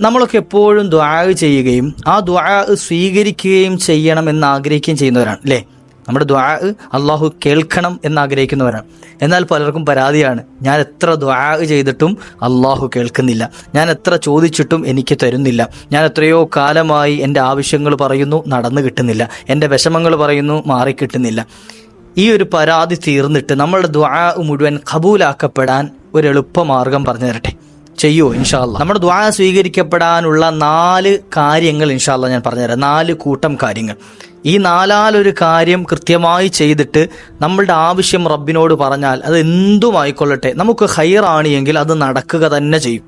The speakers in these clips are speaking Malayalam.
നമ്മളൊക്കെ എപ്പോഴും ദ്വാ ചെയ്യുകയും ആ ദ്വാ സ്വീകരിക്കുകയും ചെയ്യണമെന്ന് ആഗ്രഹിക്കുകയും ചെയ്യുന്നവരാണ് അല്ലേ? നമ്മുടെ ദ്വാ അള്ളാഹു കേൾക്കണം എന്ന് ആഗ്രഹിക്കുന്നവരാണ്. എന്നാൽ പലർക്കും പരാതിയാണ് ഞാൻ എത്ര ദ്വാ ചെയ്തിട്ടും അള്ളാഹു കേൾക്കുന്നില്ല. ഞാൻ എത്ര ചോദിച്ചിട്ടും എനിക്ക് തരുന്നില്ല. ഞാൻ എത്രയോ കാലമായി എന്റെ ആവശ്യങ്ങൾ പറയുന്നു നടന്നു കിട്ടുന്നില്ല. എന്റെ വിഷമങ്ങൾ പറയുന്നു മാറി കിട്ടുന്നില്ല. ഈ ഒരു പരാതി തീർന്നിട്ട് നമ്മളുടെ ദ്വാ മുഴുവൻ കബൂലാക്കപ്പെടാൻ ഒരു എളുപ്പമാർഗം പറഞ്ഞു തരട്ടെ. ചെയ്യുമോ ഇൻഷാല്ല നമ്മുടെ ദ്വാ സ്വീകരിക്കപ്പെടാനുള്ള നാല് കാര്യങ്ങൾ ഇൻഷാല്ല ഞാൻ പറഞ്ഞുതരാം. നാല് കൂട്ടം കാര്യങ്ങൾ. ഈ നാലാലൊരു കാര്യം കൃത്യമായി ചെയ്തിട്ട് നമ്മളുടെ ആവശ്യം റബ്ബിനോട് പറഞ്ഞാൽ അത് എന്തുമായിക്കൊള്ളട്ടെ നമുക്ക് ഹൈറാണ് എങ്കിൽ അത് നടക്കുക തന്നെ ചെയ്യും.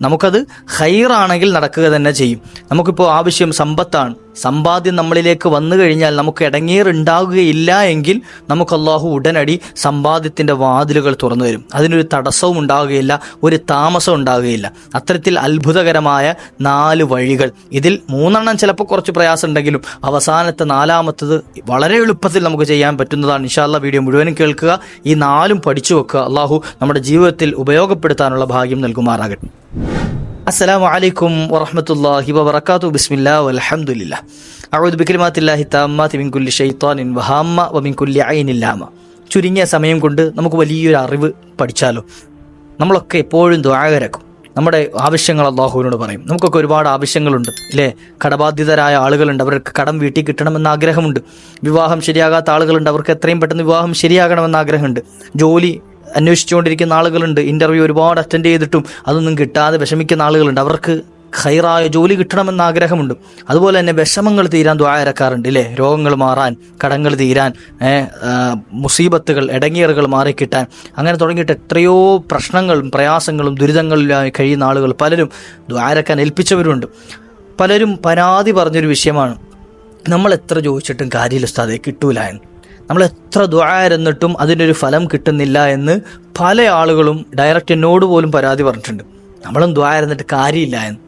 നമുക്കത് ഹൈറാണെങ്കിൽ നടക്കുക തന്നെ ചെയ്യും. നമുക്കിപ്പോൾ ആവശ്യം സമ്പത്താണ്. സമ്പാദ്യം നമ്മളിലേക്ക് വന്നു കഴിഞ്ഞാൽ നമുക്ക് ഇടങ്ങേറുണ്ടാകുകയില്ല എങ്കിൽ നമുക്ക് അള്ളാഹു ഉടനടി സമ്പാദ്യത്തിന്റെ വാതിലുകൾ തുറന്നു വരും അതിനൊരു തടസ്സവും ഉണ്ടാകുകയില്ല ഒരു താമസം ഉണ്ടാകുകയില്ല. അത്തരത്തിൽ അത്ഭുതകരമായ നാല് വഴികൾ. ഇതിൽ മൂന്നെണ്ണം ചിലപ്പോൾ കുറച്ച് പ്രയാസം ഉണ്ടെങ്കിലും അവസാനത്തെ നാലാമത്തത് വളരെ എളുപ്പത്തിൽ നമുക്ക് ചെയ്യാൻ പറ്റുന്നതാണ്. ഇൻഷാല്ല വീഡിയോ മുഴുവനും കേൾക്കുക ഈ നാലും പഠിച്ചു വെക്കുക. അള്ളാഹു നമ്മുടെ ജീവിതത്തിൽ ഉപയോഗപ്പെടുത്താനുള്ള ഭാഗ്യം നൽകുമാറാകട്ടെ. അസ്സലാമു അലൈക്കും വറഹമത്തല്ലാഹി വബർക്കാത്തു ബിസ്മില്ല വലഹമുല്ല അഴുദ് ബിക്രിമാത്തില്ലാഹി താമ്മാതി മിൻകുല്ലി ഷെയ്ത്താനിൻ വഹാമ്മ വമിൻകുല്ലി അയിനില്ലാമ ചുരുങ്ങിയ സമയം കൊണ്ട് നമുക്ക് വലിയൊരു അറിവ് പഠിച്ചാലോ? നമ്മളൊക്കെ എപ്പോഴും ദ്വാകരക്കും നമ്മുടെ ആവശ്യങ്ങൾ അള്ളാഹുവിനോട് പറയും. നമുക്കൊക്കെ ഒരുപാട് ആവശ്യങ്ങളുണ്ട് അല്ലേ? കടബാധിതരായ ആളുകളുണ്ട് അവർക്ക് കടം വീട്ടിൽ കിട്ടണമെന്ന് ആഗ്രഹമുണ്ട്. വിവാഹം ശരിയാകാത്ത ആളുകളുണ്ട് അവർക്ക് എത്രയും പെട്ടെന്ന് വിവാഹം ശരിയാകണമെന്ന് ആഗ്രഹമുണ്ട്. ജോലി അന്വേഷിച്ചുകൊണ്ടിരിക്കുന്ന ആളുകളുണ്ട്. ഇന്റർവ്യൂ ഒരുപാട് അറ്റൻഡ് ചെയ്തിട്ടും അതൊന്നും കിട്ടാതെ വിഷമിക്കുന്ന ആളുകളുണ്ട്. അവർക്ക് ഖൈറായ ജോലി കിട്ടണമെന്ന് ആഗ്രഹമുണ്ട്. അതുപോലെ തന്നെ വിഷമങ്ങൾ തീരാൻ ദ്വായരക്കാറുണ്ട് ഇല്ലേ? രോഗങ്ങൾ മാറാൻ കടങ്ങൾ തീരാൻ മുസീബത്തുകൾ ഇടങ്ങിയറുകൾ മാറിക്കിട്ടാൻ. അങ്ങനെ തുടങ്ങിയിട്ട് എത്രയോ പ്രശ്നങ്ങളും പ്രയാസങ്ങളും ദുരിതങ്ങളിലായി കഴിയുന്ന ആളുകൾ പലരും ദ്വാരക്കാൻ ഏൽപ്പിച്ചവരുണ്ട്. പലരും പരാതി പറഞ്ഞൊരു വിഷയമാണ്. നമ്മൾ എത്ര ചോദിച്ചിട്ടും കാര്യമില്ല ഉസ്താദെ കിട്ടൂല എന്ന്. നമ്മൾ എത്ര ദ്വാരന്നിട്ടും അതിനൊരു ഫലം കിട്ടുന്നില്ല എന്ന് പല ആളുകളും ഡയറക്റ്റ് എന്നോട് പോലും പരാതി പറഞ്ഞിട്ടുണ്ട്. നമ്മളും ദ്വാരന്നിട്ട് കാര്യമില്ല എന്ന്.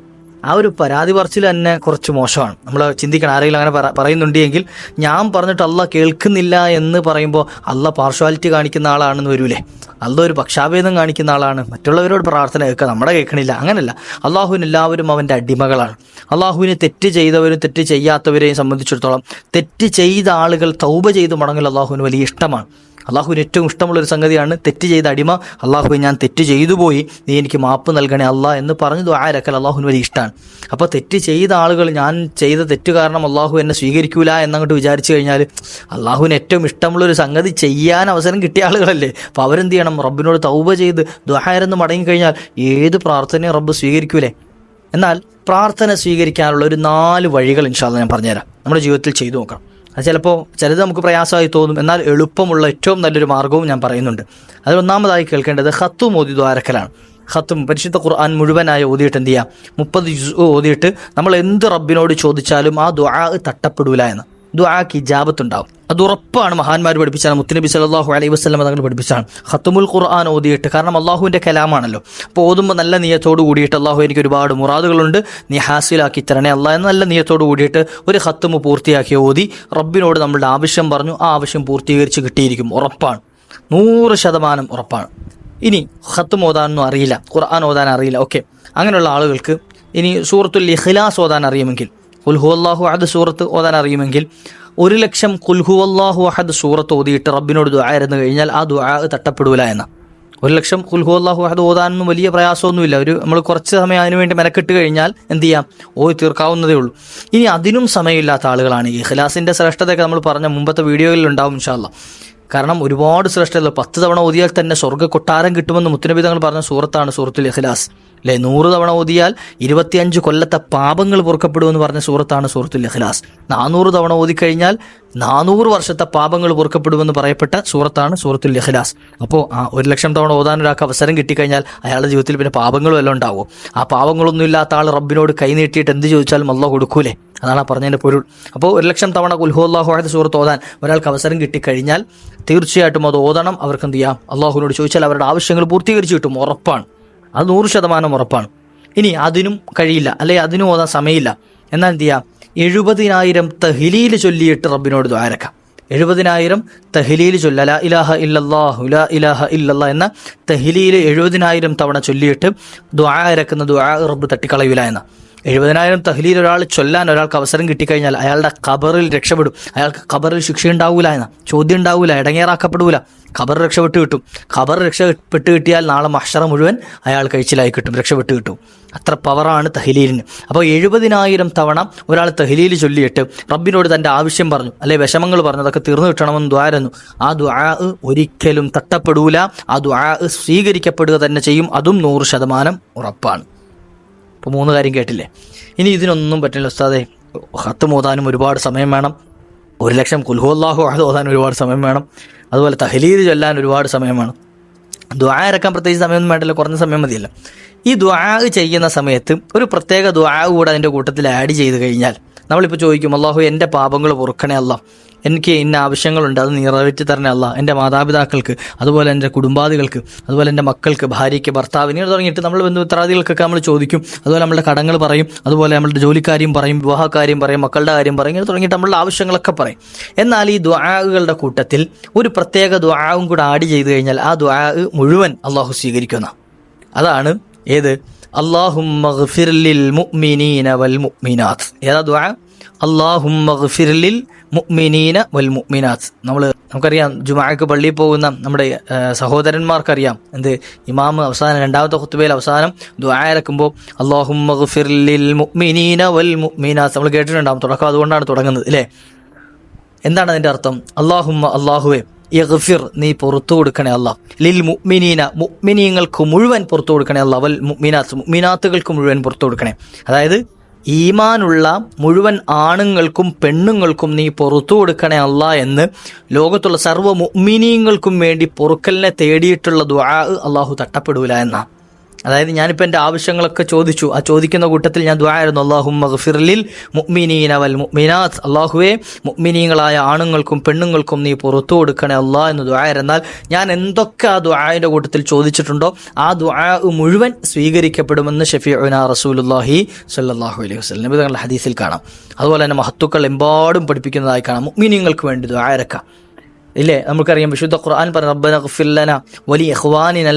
ആ ഒരു പരാതി പറച്ചിൽ തന്നെ കുറച്ച് മോശമാണ്. നമ്മൾ ചിന്തിക്കണം ആരെങ്കിലും അങ്ങനെ പറ- പറയുന്നുണ്ടെങ്കിൽ ഞാൻ പറഞ്ഞിട്ട് അല്ല കേൾക്കുന്നില്ല എന്ന് പറയുമ്പോൾ അല്ല പാർഷ്വാലിറ്റി കാണിക്കുന്ന ആളാണെന്ന് വരൂലേ? അല്ല ഒരു പക്ഷാഭേദം കാണിക്കുന്ന ആളാണ്. മറ്റുള്ളവരോട് പ്രാർത്ഥന കേൾക്കുക നമ്മുടെ കേൾക്കണില്ല. അങ്ങനല്ല. അള്ളാഹുവിന് എല്ലാവരും അവന്റെ അടിമകളാണ്. അള്ളാഹുവിന് തെറ്റ് ചെയ്തവരും തെറ്റ് ചെയ്യാത്തവരെയും സംബന്ധിച്ചിടത്തോളം തെറ്റ് ചെയ്ത ആളുകൾ തൗബ ചെയ്ത് മടങ്ങൽ അള്ളാഹുവിന് വലിയ ഇഷ്ടമാണ്. അള്ളാഹുവിന് ഏറ്റവും ഇഷ്ടമുള്ളൊരു സംഗതിയാണ് തെറ്റ് ചെയ്ത അടിമ. അള്ളാഹു ഞാൻ തെറ്റ് ചെയ്തു പോയി. നീ എനിക്ക് മാപ്പ് നൽകണേ അല്ലാ എന്ന് പറഞ്ഞു ദ്വാരക്കൽ അള്ളാഹുവിന് വലിയ ഇഷ്ടമാണ് അപ്പോൾ തെറ്റ് ചെയ്ത ആളുകൾ ഞാൻ ചെയ്ത തെറ്റ് കാരണം അള്ളാഹു എന്നെ സ്വീകരിക്കൂല എന്നങ്ങോട്ട് വിചാരിച്ചു കഴിഞ്ഞാൽ അള്ളാഹുവിന് ഏറ്റവും ഇഷ്ടമുള്ളൊരു സംഗതി ചെയ്യാൻ അവസരം കിട്ടിയ ആളുകളല്ലേ. അപ്പോൾ അവരെന്ത് ചെയ്യണം? റബ്ബിനോട് തൗബ ചെയ്ത് ദ്വാരെന്ന് മടങ്ങിക്കഴിഞ്ഞാൽ ഏത് പ്രാർത്ഥനയും റബ്ബ് സ്വീകരിക്കൂലേ? എന്നാൽ പ്രാർത്ഥന സ്വീകരിക്കാനുള്ള ഒരു നാല് വഴികൾ ഇൻഷാല്ല ഞാൻ പറഞ്ഞുതരാം. നമ്മുടെ ജീവിതത്തിൽ ചെയ്തു നോക്കണം. അത് ചിലപ്പോൾ ചിലത് നമുക്ക് പ്രയാസമായി തോന്നും. എന്നാൽ എളുപ്പമുള്ള ഏറ്റവും നല്ലൊരു മാർഗവും ഞാൻ പറയുന്നുണ്ട്. അതിൽ ഒന്നാമതായി കേൾക്കേണ്ടത് ഹത്തു മോദി ദ്വാരക്കലാണ് ഹത്തും പരിശുദ്ധ ഖുർആൻ മുഴുവനായി ഓതിയിട്ട് എന്ത് ചെയ്യുക മുപ്പത് ഓതിയിട്ട് നമ്മൾ എന്ത് റബ്ബിനോട് ചോദിച്ചാലും ആ ദ്വാ തട്ടപ്പെടൂല എന്ന്. ദുആക്ക് ഇജാബത്ത് ഉണ്ടാവും അത് ഉറപ്പാണ്. മഹാന്മാർ പഠിപ്പിച്ചാണ് മുത്തുനബി സല്ലല്ലാഹു അലൈഹി വസല്ലം തങ്ങൾ പഠിപ്പിച്ചാണ് ഖത്തുമുൽ ഖുർആൻ ഓതിയിട്ട്. കാരണം അള്ളാഹുവിന്റെ കലാമാണല്ലോ. അപ്പോൾ ഓതുമ്പോൾ നല്ല നിയത്തോട് കൂടിയിട്ട് അള്ളാഹു എനിക്ക് ഒരുപാട് മുറാദുകളുണ്ട്. നീ ഹാസിലാക്കി തരണേ അള്ളാഹ് എന്ന് നല്ല നിയത്തോട് കൂടിയിട്ട് ഒരു ഖത്തുമ് പൂർത്തിയാക്കി ഓതി. റബ്ബിനോട് നമ്മളുടെ ആവശ്യം പറഞ്ഞു. ആ ആവശ്യം പൂർത്തീകരിച്ച് കിട്ടിയിരിക്കും. ഉറപ്പാണ്. നൂറ് ശതമാനം ഉറപ്പാണ്. ഇനി ഖത്തും ഓതാനൊന്നും അറിയില്ല. ഖുർആൻ ഓതാൻ അറിയില്ല. ഓക്കെ. അങ്ങനെയുള്ള ആളുകൾക്ക് ഇനി സൂറത്തുൽ ഇഖ്ലാസ് ഓതാൻ അറിയുമെങ്കിൽ കുൽഹു അള്ളാഹു അഹദ് സൂറത്ത് ഓതാൻ അറിയുമെങ്കിൽ ഒരു ലക്ഷം കുൽഹു അള്ളാഹു അഹദ് സൂറത്ത് ഓതിയിട്ട് റബ്ബിനോട് ദുആയിരുന്നു കഴിഞ്ഞാൽ ആ ദുആ തട്ടപ്പെടൂല എന്ന്. ഒരു ലക്ഷം കുൽഹു അള്ളാഹു അഹദ് ഓതാനൊന്നും വലിയ പ്രയാസമൊന്നുമില്ല. ഒരു നമ്മൾ കുറച്ച് സമയം അതിനു വേണ്ടി മെനക്കെട്ട് കഴിഞ്ഞാൽ എന്ത് ചെയ്യാം? ഓതി തീർക്കാവുന്നതേ ഉള്ളൂ. ഇനി അതിനും സമയമില്ലാത്ത ആളുകളാണ് ഈ ഇഖ്ലാസിന്റെ ശ്രേഷ്ഠതയൊക്കെ നമ്മൾ പറഞ്ഞ മുമ്പത്തെ വീഡിയോയിൽ ഉണ്ടാവും ഇൻഷാല്ല കാരണം ഒരുപാട് ശ്രേഷ്ഠത പത്ത് തവണ ഓതിയാൽ തന്നെ സ്വർഗ കൊട്ടാരം കിട്ടുമെന്ന് മുത്തുനബി തങ്ങൾ പറഞ്ഞ സൂറത്താണ് സൂറത്തുൽ ഇഖ്ലാസ്. അല്ലെ നൂറ് തവണ ഓതിയാൽ ഇരുപത്തിയഞ്ച് കൊല്ലത്തെ പാപങ്ങൾ പൊറുക്കപ്പെടുമെന്ന് പറഞ്ഞ സൂറത്താണ് സൂറത്തുൽ ഇഖ്ലാസ്. നാനൂറ് തവണ ഓതിക്കഴിഞ്ഞാൽ നാനൂറ് വർഷത്തെ പാപങ്ങൾ പൊറുക്കപ്പെടുമെന്ന് പറയപ്പെട്ട സൂറത്താണ് സൂറത്തുൽ ഇഖ്ലാസ്. അപ്പോൾ ആ ഒരു ലക്ഷം തവണ ഓതാൻ ഒരാൾക്ക് അവസരം കിട്ടിക്കഴിഞ്ഞാൽ അയാളുടെ ജീവിതത്തിൽ പിന്നെ പാപങ്ങളും എല്ലാം ഉണ്ടാവും. ആ പാപങ്ങളൊന്നും ഇല്ലാത്ത ആൾ റബ്ബിനോട് കൈ നീട്ടിയിട്ട് എന്ത് ചോദിച്ചാലും അല്ല കൊടുക്കൂലേ? അതാണ് ആ പറഞ്ഞതിന്റെ പൊരുൾ. അപ്പോൾ ഒരു ലക്ഷം തവണ കുൽഹുല്ലാഹുഹായത് സൂറത്ത് ഓതാൻ ഒരാൾക്ക് അവസരം കിട്ടിക്കഴിഞ്ഞാൽ തീർച്ചയായിട്ടും അത് ഓതണം അവർക്ക് എന്ത് ചെയ്യാം? അള്ളാഹുവിനോട് ചോദിച്ചാൽ അവരുടെ ആവശ്യങ്ങൾ പൂർത്തീകരിച്ച് കിട്ടും ഉറപ്പാണ്. അത് നൂറ് ശതമാനം ഉറപ്പാണ്. ഇനി അതിനും കഴിയില്ല അല്ലെ അതിനും ഓതാൻ സമയമില്ല. എന്നാൽ എന്ത് ചെയ്യാം? എഴുപതിനായിരം തഹ്ലീൽ ചൊല്ലിയിട്ട് റബ്ബിനോട് ദ്വാരക്കാം എഴുപതിനായിരം തഹ്ലീൽ ചൊല്ല ലാ ഇലാഹ ഇല്ലല്ലാഹു ലാ ഇലാഹ ഇല്ലല്ലാ എന്ന തഹ്ലീൽ എഴുപതിനായിരം തവണ ചൊല്ലിയിട്ട് ദ്വാരക്കുന്ന ദ്വാ റബ്ബ് തട്ടിക്കളയൂല എന്ന. എഴുപതിനായിരം തഹ്ലീൽ ഒരാൾ ചൊല്ലാൻ ഒരാൾക്ക് അവസരം കിട്ടിക്കഴിഞ്ഞാൽ അയാളുടെ ഖബറിൽ രക്ഷപ്പെടും. അയാൾക്ക് ഖബറിൽ ശിക്ഷ ഉണ്ടാവില്ല എന്ന ചോദ്യം ഉണ്ടാവില്ല ഇടങ്ങേറാക്കപ്പെടില്ല ഖബർ രക്ഷപ്പെട്ട് കിട്ടും. ഖബർ രക്ഷപ്പെട്ട് കിട്ടിയാൽ നാളെ മഷറ മുഴുവൻ അയാൾ കഴിച്ചിലായി കിട്ടും രക്ഷപ്പെട്ട് കിട്ടും. അത്ര പവറാണ് തഹ്ലീലിന്. അപ്പോൾ എഴുപതിനായിരം തവണ ഒരാൾ തഹ്ലീൽ ചൊല്ലിയിട്ട് റബ്ബിനോട് തന്റെ ആവശ്യം പറഞ്ഞു അല്ലെ വിഷമങ്ങൾ പറഞ്ഞു അതൊക്കെ തീർന്നു കിട്ടണമെന്ന് ദ്വാരുന്നു ആ ദ്വാ ഒരിക്കലും തട്ടപ്പെടൂല. ആ ദ്വാ സ്വീകരിക്കപ്പെടുക തന്നെ ചെയ്യും. അതും നൂറ് ശതമാനം ഉറപ്പാണ്. ഇപ്പോൾ മൂന്ന് കാര്യം കേട്ടില്ലേ? ഇനി ഇതിനൊന്നും പറ്റില്ല ഉസ്താദെ. ഹത്ത് മോതാനും ഒരുപാട് സമയം വേണം. ഒരു ലക്ഷം കുൽഹുല്ലാഹു അഹദ് ഓതാനും ഒരുപാട് സമയം വേണം. അതുപോലെ തഹലീൽ ചൊല്ലാൻ ഒരുപാട് സമയം വേണം. ദ്വാ ഇറക്കാൻ പ്രത്യേകിച്ച് സമയമൊന്നും വേണ്ടല്ലോ കുറഞ്ഞ സമയം മതിയല്ല. ഈ ദ്വാ ചെയ്യുന്ന സമയത്ത് ഒരു പ്രത്യേക ദ്വാ കൂടെ അതിന്റെ കൂട്ടത്തിൽ ആഡ് ചെയ്ത് കഴിഞ്ഞാൽ നമ്മളിപ്പോൾ ചോദിക്കും അള്ളാഹു എന്റെ പാപങ്ങൾ പൊറുക്കണേ അല്ല എനിക്ക് ഇന്ന ആവശ്യങ്ങളുണ്ട് അത് നിറവേറ്റി തരണേ അല്ല എന്റെ മാതാപിതാക്കൾക്ക് അതുപോലെ എന്റെ കുടുംബാദികൾക്ക് അതുപോലെ എന്റെ മക്കൾക്ക് ഭാര്യയ്ക്ക് ഭർത്താവിന് തുടങ്ങിയിട്ട് നമ്മൾ ബന്ധുമിത്രാദികൾക്കൊക്കെ നമ്മൾ ചോദിക്കും. അതുപോലെ നമ്മളുടെ കടങ്ങൾ പറയും അതുപോലെ നമ്മളുടെ ജോലിക്കാര്യം പറയും വിവാഹക്കാര്യം പറയും മക്കളുടെ കാര്യം പറയും ഇങ്ങനെ തുടങ്ങിയിട്ട് നമ്മളുടെ ആവശ്യങ്ങളൊക്കെ പറയും. എന്നാൽ ഈ ദ്വാകളുടെ കൂട്ടത്തിൽ ഒരു പ്രത്യേക ദ്വാവും കൂടെ ആഡ് ചെയ്ത് കഴിഞ്ഞാൽ ആ ദ്വാ മുഴുവൻ അള്ളാഹു സ്വീകരിക്കുന്ന അതാണ് ഏത്? അള്ളാഹു ഏതാ ദ്വാ അള്ളാഹുലിൽ മുഅ്മിനീന വൽ മുഅ്മിനാത്ത്. നമ്മൾ നമുക്കറിയാം ജുമാക്ക് പള്ളിയിൽ പോകുന്ന നമ്മുടെ സഹോദരന്മാർക്കറിയാം. എന്ത്? ഇമാമ് അവസാനം രണ്ടാമത്തെ കുത്തുബയിൽ അവസാനം ദ്വാ ഇറക്കുമ്പോൾ അള്ളാഹുലിൽ മുഅ്മിനീന വൽ മുഅ്മിനാത്ത്. നമ്മൾ കേട്ടിട്ടുണ്ടാകും തുടക്കം അതുകൊണ്ടാണ് തുടങ്ങുന്നത് അല്ലേ എന്താണ് അതിന്റെ അർത്ഥം? അള്ളാഹുമ്മ അള്ളാഹുവേ യഗ്ഫിർ നീ പുറത്തു കൊടുക്കണേ അല്ല ലിൽ മുഅ്മിനീന മുഅ്മിനീങ്ങൾക്ക് മുഴുവൻ പുറത്തു കൊടുക്കണേ അല്ല വൽ മുഅ്മിനാത്ത് മുഅ്മിനാത്തുകൾക്ക് മുഴുവൻ പുറത്തു കൊടുക്കണേ. അതായത് ഈമാനുള്ള മുഴുവൻ ആണുങ്ങൾക്കും പെണ്ണുങ്ങൾക്കും നീ പുറത്തു കൊടുക്കണേ അല്ല എന്ന് ലോകത്തുള്ള സർവ മുഅ്മിനീങ്ങൾക്കും വേണ്ടി പൊറുക്കലിനെ തേടിയിട്ടുള്ള ദുആ അള്ളാഹു തട്ടപ്പെടൂല എന്നാണ് അതായത് ഞാനിപ്പോൾ എന്റെ ആവശ്യങ്ങളൊക്കെ ചോദിച്ചു. ആ ചോദിക്കുന്ന കൂട്ടത്തിൽ ഞാൻ ദ്വായായിരുന്നു അള്ളാഹു മഗ്ഫിർലിൽ മുഅ്മിനീന വൽ മുഅ്മിനാത്ത്. അള്ളാഹുവെ മുഅ്മിനീങ്ങളായ ആണുങ്ങൾക്കും പെണ്ണുങ്ങൾക്കും നീ പുറത്തു കൊടുക്കണേ അള്ളാഹ് എന്ന് ദ്വായായിരുന്നാൽ ഞാൻ എന്തൊക്കെ ആ ദ്വായുടെ കൂട്ടത്തിൽ ചോദിച്ചിട്ടുണ്ടോ ആ ദ്വായ മുഴുവൻ സ്വീകരിക്കപ്പെടുമെന്ന് ഷഫീഉന റസൂലുല്ലാഹി സല്ലാഹു അലൈഹി വസ്ലം തങ്ങളുടെ ഹദീസിൽ കാണാം. അതുപോലെ തന്നെ മഹത്തുക്കൾ എമ്പാടും പഠിപ്പിക്കുന്നതായി കാണാം. മുഅ്മിനീങ്ങൾക്ക് വേണ്ടി ദ്വായരക്കാം ഇല്ലേ? നമുക്കറിയാം വിശുദ്ധ ഖുർആൻ പറഞ്ഞ റബ്ബന ഗ്ഫിർ ലനാ വലി ഇഖ്വാനിന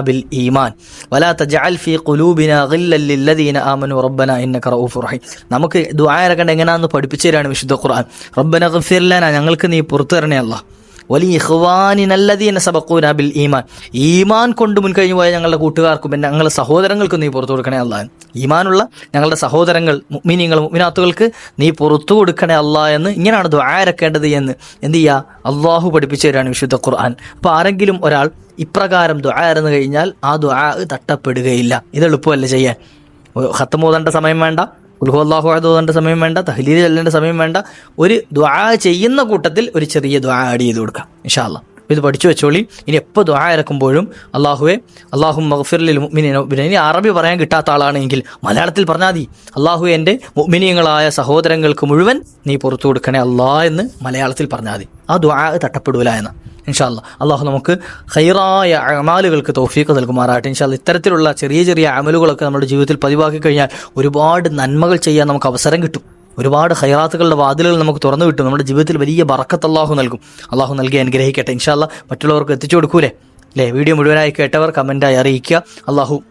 ബിൽ ഈമാൻ. വലാ തജ്അൽ ഫീ ഖുലൂബിനാ ഗില്ലൻ ലില്ലദീന ആമനു റബ്ബന ഇന്നക റഊഫുർ നമുക്ക് ദുആ ഇറക്കേണ്ട എങ്ങനെയാണെന്ന് പഠിപ്പിച്ചു തരാണ് വിശുദ്ധ ഖുർആൻ. റബ്ബന ഗ്ഫിർ ഞങ്ങൾക്ക് നീ പുറത്തു തരണേ അല്ലാഹ്. വലി ഇഖ്വാനിനല്ലദീന സബഖൂന ബിൽ ഈമാൻ. ഈമാൻ കൊണ്ട് മുൻകഴിഞ്ഞു പോയ ഞങ്ങളുടെ കൂട്ടുകാർക്കും പിന്നെ ഞങ്ങളുടെ സഹോദരങ്ങൾക്കും നീ പുറത്തു കൊടുക്കണേ അല്ല. ഈമാനുള്ള ഞങ്ങളുടെ സഹോദരങ്ങൾ മീനിങ്ങൾ മുഅ്മിനാത്തുകൾക്ക് നീ പുറത്തു കൊടുക്കണേ അല്ല എന്ന് ഇങ്ങനെയാണ് ദ്വാരക്കേണ്ടത് എന്ന് എന്ത് ചെയ്യുക അള്ളാഹു പഠിപ്പിച്ചു തരാണ് വിശുദ്ധ ഖുർആൻ. അപ്പോൾ ആരെങ്കിലും ഒരാൾ ഇപ്രകാരം ദ്വാരന്ന് കഴിഞ്ഞാൽ ആ ദ്വാ തട്ടപ്പെടുകയില്ല. ഇത് എളുപ്പമല്ല ചെയ്യാൻ. ഹത്തം ഓതേണ്ട സമയം വേണ്ട. ഉൽഹുല്ലാഹു ഓതേണ്ട സമയം വേണ്ട തഹ്ലീൽ ചെല്ലേണ്ട സമയം വേണ്ട. ഒരു ദ്വാ ചെയ്യുന്ന കൂട്ടത്തിൽ ഒരു ചെറിയ ദ്വാ ആഡ് ചെയ്ത് കൊടുക്കാം ഇൻഷാല്ല ഇത് പഠിച്ചു വെച്ചോളി. ഇനി എപ്പോൾ ദ്വാ ഇറക്കുമ്പോഴും അള്ളാഹുവെ അള്ളാഹു മഹഫിറലിൽ മുഅ്മിനീന. ഇനി അറബി പറയാൻ കിട്ടാത്ത ആളാണെങ്കിൽ മലയാളത്തിൽ പറഞ്ഞാൽ മതി. അള്ളാഹു എന്റെ മുഅ്മിനീങ്ങളായ സഹോദരങ്ങൾക്ക് മുഴുവൻ നീ പുറത്തു കൊടുക്കണേ അല്ലാ എന്ന് മലയാളത്തിൽ പറഞ്ഞാൽ മതി. ആ ദ്വാ തട്ടപ്പെടൂല എന്ന്. ഇൻഷാല്ല അള്ളാഹു നമുക്ക് ഹൈറായ അമാലുകൾക്ക് തോഫീക്ക് നൽകുമാറാട്ടെ ഇൻഷാല്ല ഇത്തരത്തിലുള്ള ചെറിയ ചെറിയ അമലുകളൊക്കെ നമ്മുടെ ജീവിതത്തിൽ പതിവാക്കി കഴിഞ്ഞാൽ ഒരുപാട് നന്മകൾ ചെയ്യാൻ നമുക്ക് അവസരം കിട്ടും. ഒരുപാട് ഹൈറാത്തുകളുടെ വാതിലുകൾ നമുക്ക് തുറന്നു കിട്ടും. നമ്മുടെ ജീവിതത്തിൽ വലിയ ബറക്കത്ത് അള്ളാഹു നൽകും. അള്ളാഹു നൽകി അനുഗ്രഹിക്കട്ടെ. ഇൻഷാല്ല മറ്റുള്ളവർക്ക് എത്തിച്ചു കൊടുക്കൂലേ? അല്ലേ വീഡിയോ മുഴുവനായി കേട്ടവർ കമന്റായി അറിയിക്കുക. അള്ളാഹു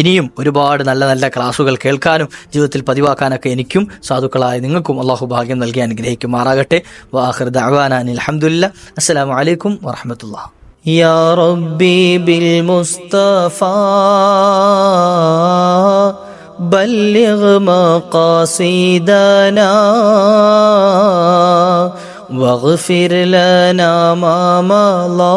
ഇനിയും ഒരുപാട് നല്ല നല്ല ക്ലാസ്സുകൾ കേൾക്കാനും ജീവിതത്തിൽ പതിവാക്കാനൊക്കെ എനിക്കും സാധുക്കളായ നിങ്ങൾക്കും അള്ളാഹു ഭാഗ്യം നൽകി അനുഗ്രഹിക്കുമാറാകട്ടെ വാഹിർ ദഅവാനാൻ അൽഹംദുലില്ലാ അസ്സലാമു അലൈക്കും വറഹ്മത്തുള്ളാഹി يا ربي بالمصطفى بلغ مقاصدنا واغفر لنا ما مضى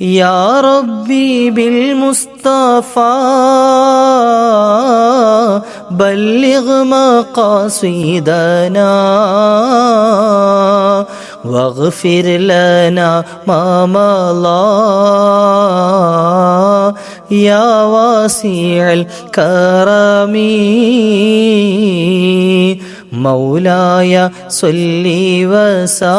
يا ربي بالمصطفى بلغ مقاصدنا واغفر لنا ما مضى. يا واسع الكرم مولاي صل وسلم.